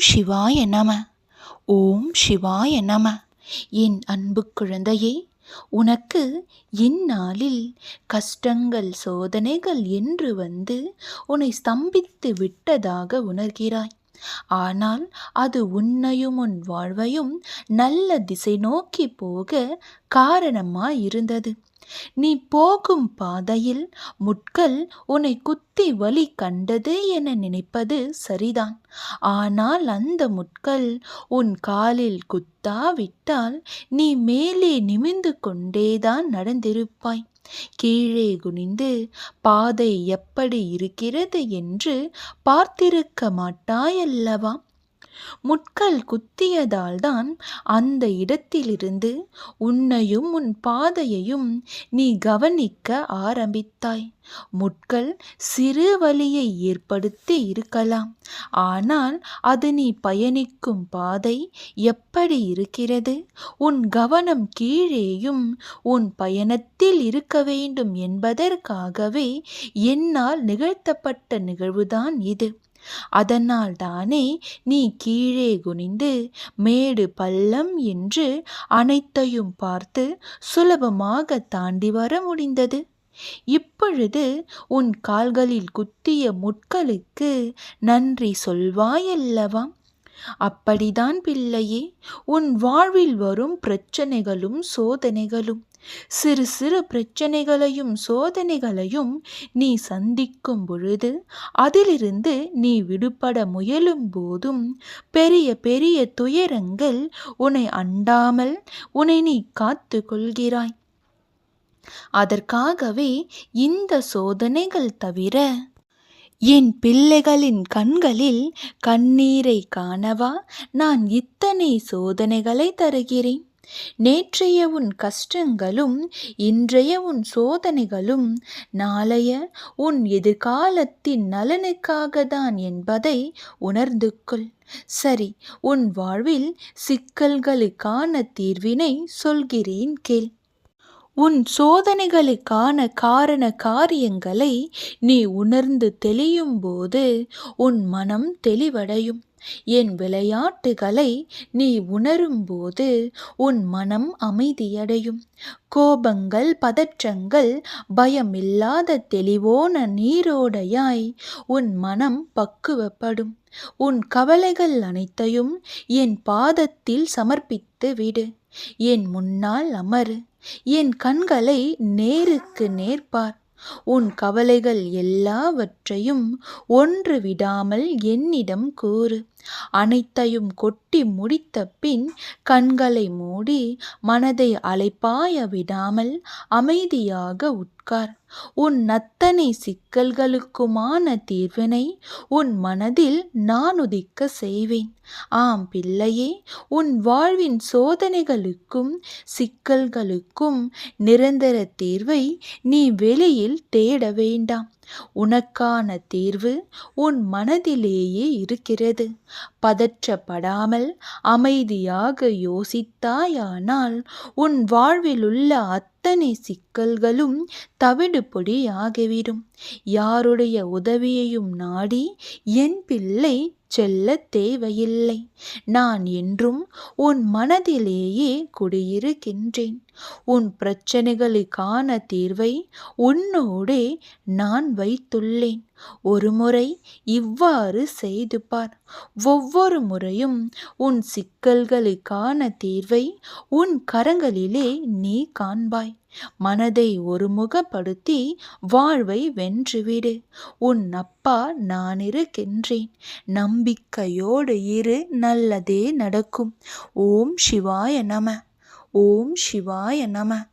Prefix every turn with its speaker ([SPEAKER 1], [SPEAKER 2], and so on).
[SPEAKER 1] சிவாய நம. ஓம் சிவாய நம. என் அன்பு குழந்தையே உனக்கு இந்நாளில் கஷ்டங்கள் சோதனைகள் என்று வந்து உன்னை ஸ்தம்பித்து விட்டதாக உணர்கிறாய். ஆனால் அது உன்னையும் உன் வாழ்வையும் நல்ல திசை நோக்கி போக காரணமாக இருந்தது நீ போகும் பாதையில் முட்கள் உன்னை குத்தி வழி கண்டது என நினைப்பது சரிதான். ஆனால் அந்த முட்கள் உன் காலில் குத்தாவிட்டால் நீ மேலே நிமிந்து கொண்டேதான் நடந்திருப்பாய். கீழே குனிந்து பாதை எப்படி இருக்கிறது என்று பார்த்திருக்க மாட்டாயல்லவா? முட்கள் குத்தியதால்தான் அந்த இடத்திலிருந்து உன்னையும் உன் பாதையையும் நீ கவனிக்க ஆரம்பித்தாய். முட்கள் சிறு வழியை ஏற்படுத்தி இருக்கலாம். ஆனால் அது நீ பயணிக்கும் பாதை எப்படி இருக்கிறது? உன் கவனம் கீழேயும் உன் பயணத்தில் இருக்க வேண்டும் என்பதற்காகவே என்னால் நிகழ்த்தப்பட்ட நிகழ்வுதான் இது. அதனால் தானே நீ கீழே குனிந்து மேடு பள்ளம் என்று அனைத்தையும் பார்த்து சுலபமாக தாண்டி வர முடிந்தது. இப்பொழுது உன் கால்களில் குத்திய முட்களுக்கு நன்றி சொல்வாயல்லவா? அப்படிதான் பிள்ளையே உன் வாழ்வில் வரும் பிரச்சனைகளும் சோதனைகளும். சிறு சிறு பிரச்சனைகளையும் சோதனைகளையும் நீ சந்திக்கும் பொழுது அதிலிருந்து நீ விடுபட முயலும் போதும். பெரிய பெரிய துயரங்கள் உன்னை அண்டாமல் உன்னை நீ காத்து கொள்கிறாய் அதற்காகவே இந்த சோதனைகள் தவிர என் பிள்ளைகளின் கண்களில் கண்ணீரை காணவா? நான் இத்தனை சோதனைகளை தருகிறேன். நேற்றைய உன் கஷ்டங்களும் இன்றைய உன் சோதனைகளும் நாளைய உன் எதிர்காலத்தின் நலனுக்காக தான் என்பதை உணர்ந்து கொள். சரி உன் வாழ்வில் சிக்கல்களுக்கான தீர்வினை சொல்கிறேன் கேள். உன் சோதனைகளுக்கான காரண காரியங்களை நீ உணர்ந்து தெளியும் போது உன் மனம் தெளிவடையும். என் விளையாட்டுகளை நீ உணரும்போது உன் மனம் அமைதியடையும். கோபங்கள் பதற்றங்கள் பயமில்லாத தெளிவோன நீரோடையாய் உன் மனம் பக்குவப்படும். உன் கவலைகள் அனைத்தையும் என் பாதத்தில் சமர்ப்பித்து விடு என் முன்னால் அமரு. என் கண்களை நேருக்கு நேர்பார் உன் கவலைகள் எல்லாவற்றையும் ஒன்று விடாமல் என்னிடம் கூறு. அனைத்தையும் கொட்டி முடித்த பின் கண்களை மூடி மனதை அலைப்பாய விடாமல் அமைதியாக உட்கார். உன் அத்தனை சிக்கல்களுக்குமான தீர்வினை உன் மனதில் நான் உதிக்க செய்வேன். ஆம் பிள்ளையே உன் வாழ்வின் சோதனைகளுக்கும் சிக்கல்களுக்கும் நிரந்தர தீர்வை நீ வெளியில் தேட வேண்டாம். உனக்கான தீர்வு உன் மனதிலேயே இருக்கிறது. பதற்றப்படாமல் அமைதியாக யோசித்தாயானால் உன் வாழ்விலுள்ள அத்தனை சிக்கல்களும் தவிடுபொடி ஆகிவிடும் யாருடைய உதவியையும் நாடி என் பிள்ளை செல்ல தேவையில்லை. நான் என்றும் உன் மனதிலேயே குடியிருக்கின்றேன். உன் பிரச்சனைகளுக்கான தீர்வை உன்னோடே நான் வைத்துள்ளேன். ஒருமுறை இவ்வாறு செய்து பார். ஒவ்வொரு முறையும் உன் சிக்கல்களுக்கான தீர்வை உன் கரங்களிலே நீ காண்பாய். மனதை ஒருமுகப்படுத்தி வாழ்வை வென்றுவிடு. உன் அப்பா நான் இருக்கின்றேன் நம்பிக்கையோடு இரு நல்லதே நடக்கும். ஓம் சிவாய நம. ஓம் சிவாய நம.